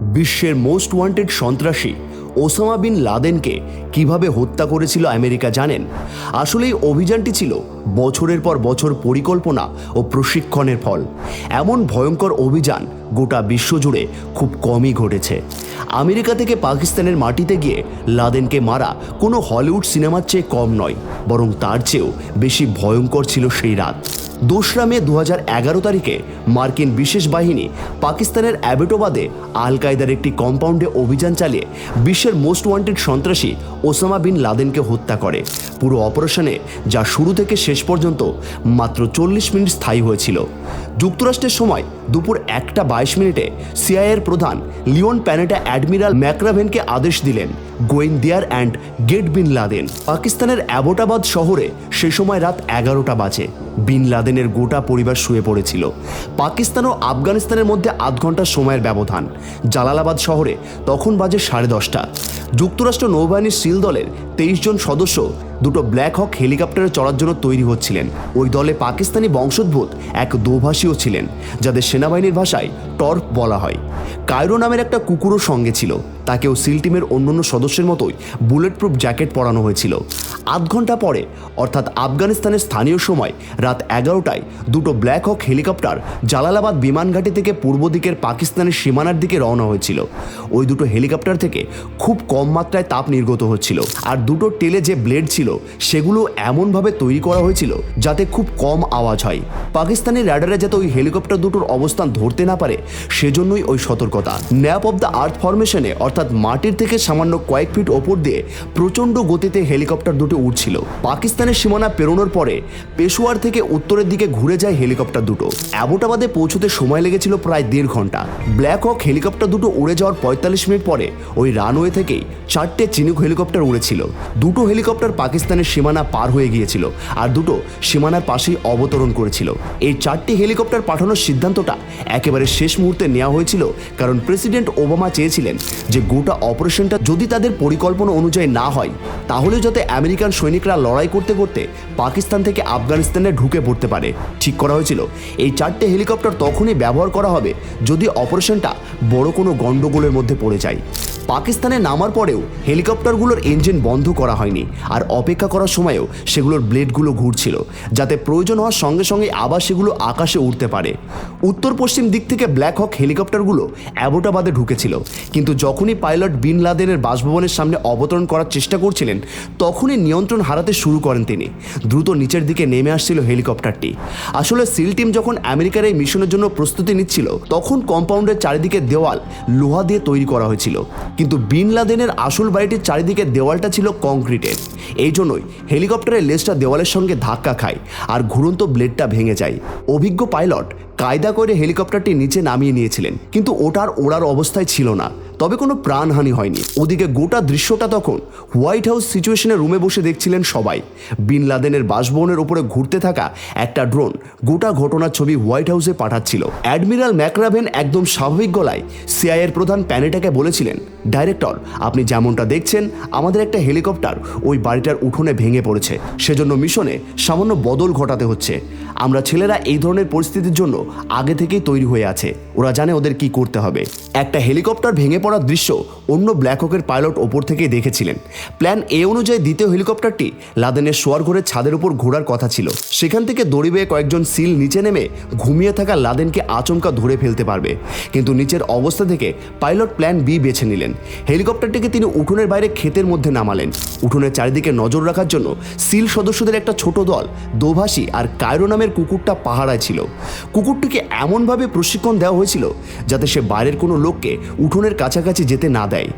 বিশ্বের most wanted সন্ত্রাসী Osama bin লাদেনকে কীভাবে হত্যা করেছিল আমেরিকা জানেন? আসলে এই অভিযানটি ছিল বছরের পর বছর পরিকল্পনা ও প্রশিক্ষণের ফল। এমন ভয়ঙ্কর অভিযান গোটা বিশ্বজুড়ে খুব কমই ঘটেছে। আমেরিকা থেকে পাকিস্তানের মাটিতে গিয়ে লাদেনকে মারা কোনো হলিউড সিনেমার চেয়ে কম নয়, বরং তার চেয়েও বেশি ভয়ঙ্কর ছিল সেই রাত। দোসরা মে দু হাজার এগারো তারিখে মার্কিন বিশেষ বাহিনী পাকিস্তানের অ্যাবেটোবাদে আল কায়দার একটি কম্পাউন্ডে অভিযান চালিয়ে বিশ্বের মোস্ট ওয়ান্টেড সন্ত্রাসী ওসামা বিন লাদেনকে হত্যা করে। পুরো অপারেশনে যা শুরু থেকে শেষ পর্যন্ত মাত্র চল্লিশ মিনিট স্থায়ী হয়েছিল। যুক্তরাষ্ট্রের সময় দুপুর একটা বাইশ মিনিটে সিআইএর প্রধান লিওন প্যানেটা অ্যাডমিরাল ম্যাক্রাভেনকে আদেশ দিলেন। Go in there and get bin Laden. পাকিস্তানের অ্যাবোটাবাদ শহরে সে সময় রাত এগারোটা বাজে। বিন লাদেনের গোটা পরিবার শুয়ে পড়েছিল। পাকিস্তান ও আফগানিস্তানের মধ্যে আধ ঘণ্টার সময়ের ব্যবধান। জালালাবাদ শহরে তখন বাজে সাড়ে দশটা। যুক্তরাষ্ট্র নৌবাহিনীর সিল দলের তেইশ জন সদস্য দুটো ব্ল্যাক হক হেলিকপ্টারে চড়ার জন্য তৈরি হচ্ছিলেন। ওই দলে পাকিস্তানি বংশোদ্ভূত এক দোভাষীও ছিলেন, যাদের সেনাবাহিনীর ভাষায় টর্প বলা হয়। কায়রো নামের একটা কুকুরও সঙ্গে ছিল। তাকেও সিল টিমের অন্যান্য সদস্যের মতোই বুলেট প্রুফ জ্যাকেট পরানো হয়েছিল। আধ ঘণ্টা পরে, অর্থাৎ আফগানিস্তানের স্থানীয় সময় রাত এগারোটায় দুটো ব্ল্যাক হক হেলিকপ্টার জালালাবাদ বিমানঘাটি থেকে পূর্ব দিকের পাকিস্তানের সীমানার দিকে রওনা হয়েছিল। ওই দুটো হেলিকপ্টার থেকে খুব কম মাত্রায় তাপ নির্গত হচ্ছিল। আর দুটো টেলে যে ব্লেড ছিল, সেগুলো এমনভাবে তৈরি করা হয়েছিল যাতে খুব কম আওয়াজ হয়। পাকিস্তানের র্যাডারে যাতে ওই হেলিকপ্টার দুটোর অবস্থান ধরতে না পারে, সেজন্যই ওই সতর্কতা। ন্যাপ অব দ্য আর্থ ফরমেশনে, অর্থাৎ মাটির থেকে সামান্য কয়েক ফিট ওপর দিয়ে প্রচণ্ড গতিতে হেলিকপ্টার দুটো উঠছিল। পাকিস্তানের সীমানা পেরোনোর পরে পেশোয়ার থেকে উত্তরের দিকে ঘুরে যায় হেলিকপ্টার দুটো। অ্যাবোটাবাদে পৌঁছতে সময় লেগেছিল প্রায় দেড় ঘণ্টা। ব্ল্যাক হক হেলিকপ্টার দুটো উড়ে যাওয়ার পঁয়তাল্লিশ মিনিট পরে ওই রানওয়ে থেকেই চারটে চিনুক হেলিকপ্টার উড়েছিল। দুটো হেলিকপ্টার পাকিস্তানের সীমানা পার হয়ে গিয়েছিল আর দুটো সীমানার পাশেই অবতরণ করেছিল। এই চারটি হেলিকপ্টার পাঠানোর সিদ্ধান্তটা একেবারে শেষ মুহূর্তে নেওয়া হয়েছিল কারণ প্রেসিডেন্ট ওবামা চেয়েছিলেন যে গোটা অপারেশনটা যদি তাদের পরিকল্পনা অনুযায়ী না হয় তাহলে যাতে আমেরিকান সৈনিকরা লড়াই করতে করতে পাকিস্তান থেকে আফগানিস্তানে ঢুকে পড়তে পারে, ঠিক করা হয়েছিল। এই চারটে হেলিকপ্টার তখনই ব্যবহার করা হবে যদি অপারেশনটা বড় কোনো গণ্ডগোলের মধ্যে পড়ে যায়। পাকিস্তানে নামার পরেও হেলিকপ্টারগুলোর ইঞ্জিন বন্ধ করা হয়নি। আর অপেক্ষা করার সময়েও সেগুলোর ব্লেডগুলো ঘুরছিল, যাতে প্রয়োজন হওয়ার সঙ্গে সঙ্গে আবার সেগুলো আকাশে উঠতে পারে। উত্তর পশ্চিম দিক থেকে ব্ল্যাক হক হেলিকপ্টারগুলো অ্যাবোটাবাদে ঢুকেছিল, কিন্তু যখনই পাইলট বিন লাদেনের বাসভবনের সামনে অবতরণ করার চেষ্টা করছিলেন, তখনই নিয়ন্ত্রণ হারাতে শুরু করেন তিনি। দ্রুত নিচের দিকে নেমে আসছিল হেলিকপ্টারটি। আসলে সিল টিম যখন আমেরিকার এই মিশনের জন্য প্রস্তুতি নিচ্ছিল, তখন কম্পাউন্ডের চারিদিকে দেওয়াল লোহা দিয়ে তৈরি করা হয়েছিল। কিন্তু বিন লাদেনের আসল বাড়িটির চারিদিকে দেওয়ালটা ছিল কংক্রিটের। এই জন্যই হেলিকপ্টারের লেজটা দেওয়ালের সঙ্গে ধাক্কা খায় আর ঘুরন্ত ব্লেডটা ভেঙে যায়। অভিজ্ঞ পাইলট কায়দা করে হেলিকপ্টারটি নিচে নামিয়ে নিয়েছিলেন, কিন্তু ওটার ওড়ার অবস্থায় ছিল না। তবে কোনো প্রাণহানি হয়নি। ওদিকে গোটা দৃশ্যটা তখন হোয়াইট হাউস সিচুয়েশনের রুমে বসে দেখছিলেন সবাই। বিন লাদেনের বাসভবনের উপরে ঘুরতে থাকা একটা ড্রোন গোটা ঘটনার ছবি হোয়াইট হাউসে পাঠাচ্ছিল। অ্যাডমিরাল ম্যাকরাভেন একদম স্বাভাবিক গলায় সিআইয়ের প্রধান প্যানেটাকে বলেছিলেন, ডাইরেক্টর, আপনি যেমনটা দেখছেন, আমাদের একটা হেলিকপ্টার ওই বাড়িটার উঠোনে ভেঙে পড়েছে। সেজন্য মিশনে সামান্য বদল ঘটাতে হচ্ছে। আমরা ছেলেরা এই ধরনের পরিস্থিতির জন্য আগে থেকেই তৈরি হয়ে আছে। ওরা জানে ওদের কি করতে হবে। একটা হেলিকপ্টার ভেঙে পড়ার দৃশ্য অন্য ব্ল্যাক হকের পাইলট ওপর থেকেই দেখেছিলেন। প্ল্যান এ অনুযায়ী দ্বিতীয় হেলিকপ্টারটি লাদেনের শোয়ার ঘরের ছাদের উপর ঘোরার কথা ছিল। সেখান থেকে দড়ি বেয়ে কয়েকজন সিল নিচে নেমে ঘুমিয়ে থাকা লাদেনকে আচমকা ধরে ফেলতে পারবে। কিন্তু নিচের অবস্থা থেকে পাইলট প্ল্যান বি বেছে নিলেন। হেলিকপ্টারটিকে তিনি উঠোনের বাইরে ক্ষেতের মধ্যে নামালেন। উঠোনের চারিদিকে নজর রাখার জন্য সিল সদস্যদের একটা ছোট দল, দোভাষী আর কায়রো নামের কুকুরটা পাহারায় ছিল। কুকুরটিকে এমনভাবে প্রশিক্ষণ দেওয়া হয়েছিল যাতে সে বাইরের কোনো লোককে উঠোনের কাছাকাছি যেতে না দেয়।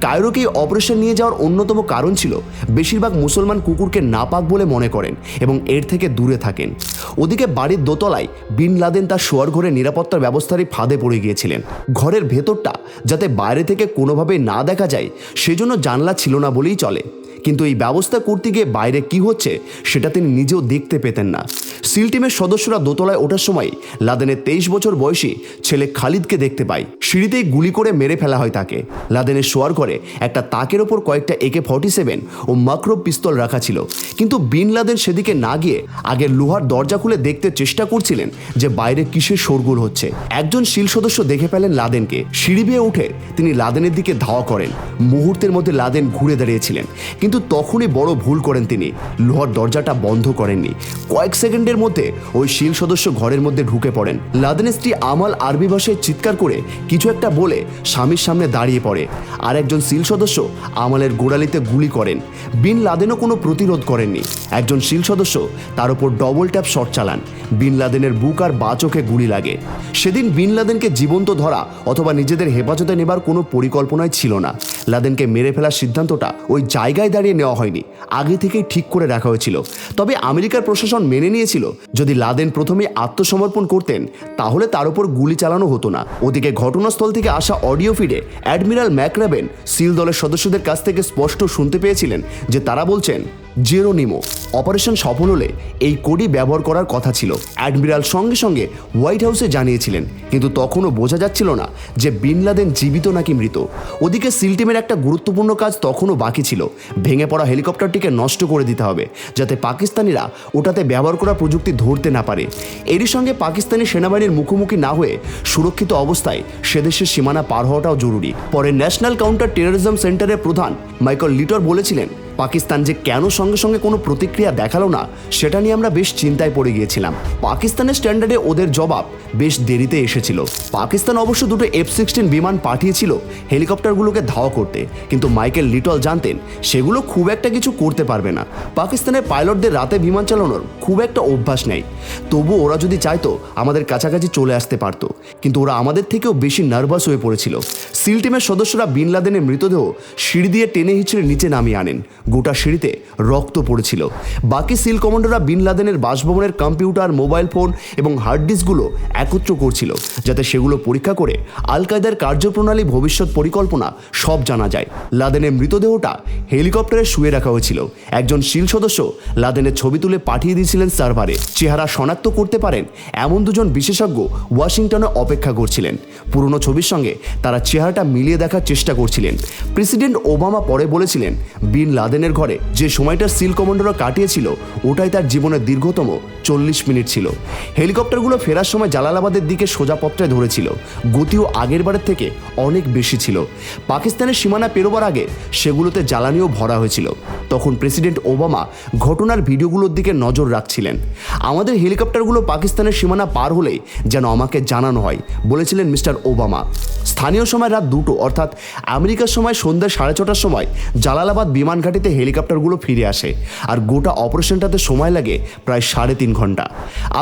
কায়রোকে অপারেশন নিয়ে যাওয়ার অন্যতম কারণ ছিল, বেশিরভাগ মুসলমান কুকুরকে নাপাক বলে মনে করেন এবং এর থেকে দূরে থাকেন। ওদিকে বাড়ির দোতলায় বিন লাদেন তার শোয়ার ঘরে নিরাপত্তার ব্যবস্থারই ফাঁদে পড়ে গিয়েছিলেন। ঘরের ভেতরটা যাতে বাইরে থেকে কোনোভাবে না দেখা যায়, সেজন্য জানলা ছিল না বলেই চলে। কিন্তু এই ব্যবস্থা করতে গিয়ে বাইরে কি হচ্ছে, সেটা তিনি নিজেও দেখতে পেতেন না। সিল টিমের সদস্যরা দোতলায় ওঠার সময় লাদেনের তেইশ বছর বয়সী ছেলে খালিদকে দেখতে পায়। সিঁড়িতেই গুলি করে মেরে ফেলা হয় তাকে। লাদেনের শোয়ার করে একটা তাকের ওপর কয়েকটা একে ফর্টি সেভেন ও মাকরব পিস্তল রাখা ছিল। কিন্তু বিন লাদেন সেদিকে না গিয়ে আগে লোহার দরজা খুলে দেখতে চেষ্টা করছিলেন যে বাইরে কিসের শোরগোল হচ্ছে। একজন শিল সদস্য দেখে ফেলেন লাদেনকে। সিঁড়ি বেয়ে উঠে তিনি লাদেনের দিকে ধাওয়া করেন। মুহূর্তের মধ্যে লাদেন ঘুরে দাঁড়িয়েছিলেন। কিন্তু তখনই বড় ভুল করেন তিনি। লোহার দরজাটা বন্ধ করেননি। কয়েক সেকেন্ডের মধ্যে ওই শিল সদস্য ঘরের মধ্যে ঢুকে পড়েন। লাদেনের স্ত্রী আমাল আরবি ভাষায় চিৎকার করে কিছু একটা বলে স্বামীর সামনে দাঁড়িয়ে পড়ে। আর একজন সিল সদস্য আমালের গোড়ালিতে গুলি করেন। বিন লাদেনও কোনো প্রতিরোধ করেননি। একজন শিল সদস্য তার উপর ডবল ট্যাপ শট চালান। বিন লাদেনের বুক আর বা চোখে গুলি লাগে। সেদিন বিন লাদেনকে জীবন্ত ধরা অথবা নিজেদের হেফাজতে নেবার কোনো পরিকল্পনাই ছিল না। লাদেনকে মেরে ফেলার সিদ্ধান্তটা ওই জায়গায় দাঁড়িয়ে নেওয়া হয়নি। আগে থেকেই ঠিক করে রাখা হয়েছিল। তবে আমেরিকার প্রশাসন মেনে নিয়েছিল, যদি লাদেন প্রথমে আত্মসমর্পণ করতেন, তাহলে তার উপর গুলি চালানো হতো না। ওদিকে ঘটনাস্থল থেকে আসা অডিও ফিডে অ্যাডমিরাল ম্যাকরাবেন সিল দলের সদস্যদের কাছ থেকে স্পষ্ট শুনতে পেয়েছিলেন যে তারা বলছেন জেরোনিমো অপারেশন সফল হলে এই কোডই ব্যবহার করার কথা ছিল। অ্যাডমিরাল সঙ্গে সঙ্গে হোয়াইট হাউসে জানিয়েছিলেন, কিন্তু তখনও বোঝা যাচ্ছিল না যে বিন লাদেন জীবিত নাকি মৃত। ওদিকে সিল টিমের একটা গুরুত্বপূর্ণ কাজ তখনও বাকি ছিল। ভেঙে পড়া হেলিকপ্টারটিকে নষ্ট করে দিতে হবে, যাতে পাকিস্তানিরা ওটাতে ব্যবহার করা প্রযুক্তি ধরতে না পারে। এরই সঙ্গে পাকিস্তানি সেনাবাহিনীর মুখোমুখি না হয়ে সুরক্ষিত অবস্থায় সেদেশের সীমানা পার হওয়াটাও জরুরি। পরে ন্যাশনাল কাউন্টার টেরোরিজম সেন্টারের প্রধান মাইকেল লিটর বলেছিলেন পাকিস্তান যে কেন সঙ্গে সঙ্গে কোনো প্রতিক্রিয়া দেখাল না, সেটা নিয়ে আমরা বেশ চিন্তায় পড়ে গিয়েছিলাম। পাকিস্তানের স্ট্যান্ডার্ডে ওদের জবাব বেশ দেরিতে এসেছিল। পাকিস্তান অবশ্য দুটো এফ সিক্সটিন বিমান পাঠিয়েছিল হেলিকপ্টারগুলোকে ধাওয়া করতে, কিন্তু মাইকেল লিটল জানতেন সেগুলো খুব একটা কিছু করতে পারবে না। পাকিস্তানের পাইলটদের রাতে বিমান চালানোর খুব একটা অভ্যাস নেই। তবু ওরা যদি চাইতো, আমাদের কাছাকাছি চলে আসতে পারতো। কিন্তু ওরা আমাদের থেকেও বেশি নার্ভাস হয়ে পড়েছিল। সিল টিমের সদস্যরা বিন লাদেনের মৃতদেহ সিঁড়ি দিয়ে টেনে হিচড়ে নিচে নামিয়ে আনেন। গোটা সিঁড়িতে রক্ত পড়েছিল। বাকি সিল কমান্ডোরা বিন লাদেনের বাসভবনের কম্পিউটার, মোবাইল ফোন এবং হার্ড ডিস্কগুলো একত্র করছিল, যাতে সেগুলো পরীক্ষা করে আল কায়দার কার্যপ্রণালী, ভবিষ্যৎ পরিকল্পনা সব জানা যায়। লাদেনের মৃতদেহটা হেলিকপ্টারে শুয়ে রাখা হয়েছিল। একজন সিল সদস্য লাদেনের ছবি তুলে পাঠিয়ে দিয়েছিলেন সার্ভারে। চেহারা শনাক্ত করতে পারেন এমন দুজন বিশেষজ্ঞ ওয়াশিংটনে অপেক্ষা করছিলেন। পুরনো ছবির সঙ্গে তারা চেহারাটা মিলিয়ে দেখার চেষ্টা করছিলেন। প্রেসিডেন্ট ওবামা পরে বলেছিলেন, বিন লাদেনের ঘরে যে সময়টা সিল কমান্ডোরা কাটিয়েছিল, ওটাই তার জীবনের দীর্ঘতম চল্লিশ মিনিট ছিল। হেলিকপ্টারগুলো ফেরার সময় জালালাবাদের দিকে সোজা পত্রে ধরেছিল। গতিও আগের বারের থেকে অনেক বেশি ছিল। পাকিস্তানের সীমানা পেরোবার আগে সেগুলোতে জ্বালানিও ভরা হয়েছিল। তখন প্রেসিডেন্ট ওবামা ঘটনার ভিডিওগুলোর দিকে নজর রাখছিলেন। আমাদের হেলিকপ্টারগুলো পাকিস্তানের সীমানা পার হলেই যেন আমাকে জানানো হয়, বলেছিলেন মিস্টার ওবামা। স্থানীয় সময় রাত দুটো, অর্থাৎ আমেরিকার সময় সন্ধ্যা সাড়ে ছটার সময় জালালাবাদ বিমান ঘাঁটিতে হেলিকপ্টারগুলো ফিরে আসে আর গোটা অপারেশনটাতে সময় লাগে প্রায় সাড়ে তিন ঘণ্টা।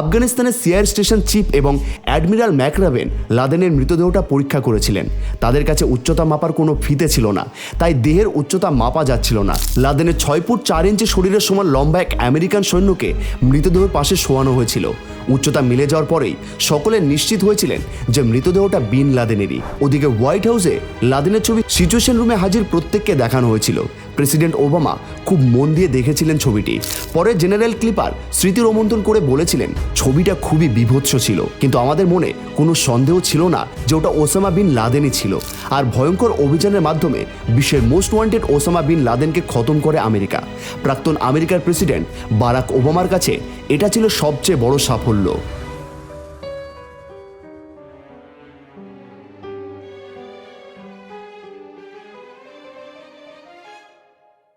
আফগানিস্তানের সিআর স্টেশন চিফ এবং অ্যাডমিরাল ম্যাকরাবেন লাদেনের মৃতদেহটা পরীক্ষা করেছিলেন। তাদের কাছে উচ্চতা মাপার কোনো ফিতে ছিল না, তাই দেহের উচ্চতা মাপা যাচ্ছিল না। লাদেনের ছয় ফুট চার ইঞ্চি শরীরের সমান লম্বা এক আমেরিকান সৈন্যকে মৃতদেহের পাশে শোয়ানো হয়েছিল। উচ্চতা মিলে যাওয়ার পরেই সকলে নিশ্চিত হয়েছিলেন যে মৃতদেহটা বিন লাদেনেরই। ওদিকে হোয়াইট হাউসে লাদেনের ছবি সিচুয়েশন রুমে হাজির প্রত্যেককে দেখানো হয়েছিল। প্রেসিডেন্ট ওবামা খুব মন দিয়ে দেখেছিলেন ছবিটি। পরে জেনারেল ক্লিপার স্মৃতি রোমন্থন করে বলেছিলেন, ছবিটা খুবই বিভৎস ছিল, কিন্তু আমাদের মনে কোনো সন্দেহ ছিল না যে ওটা ওসামা বিন লাদেনই ছিল। আর ভয়ঙ্কর অভিযানের মাধ্যমে বিশ্বের মোস্ট ওয়ান্টেড ওসামা বিন লাদেনকে খতম করে আমেরিকা। প্রাক্তন আমেরিকার প্রেসিডেন্ট বারাক ওবামার কাছে এটা ছিল সবচেয়ে বড় সাফল্য। করলো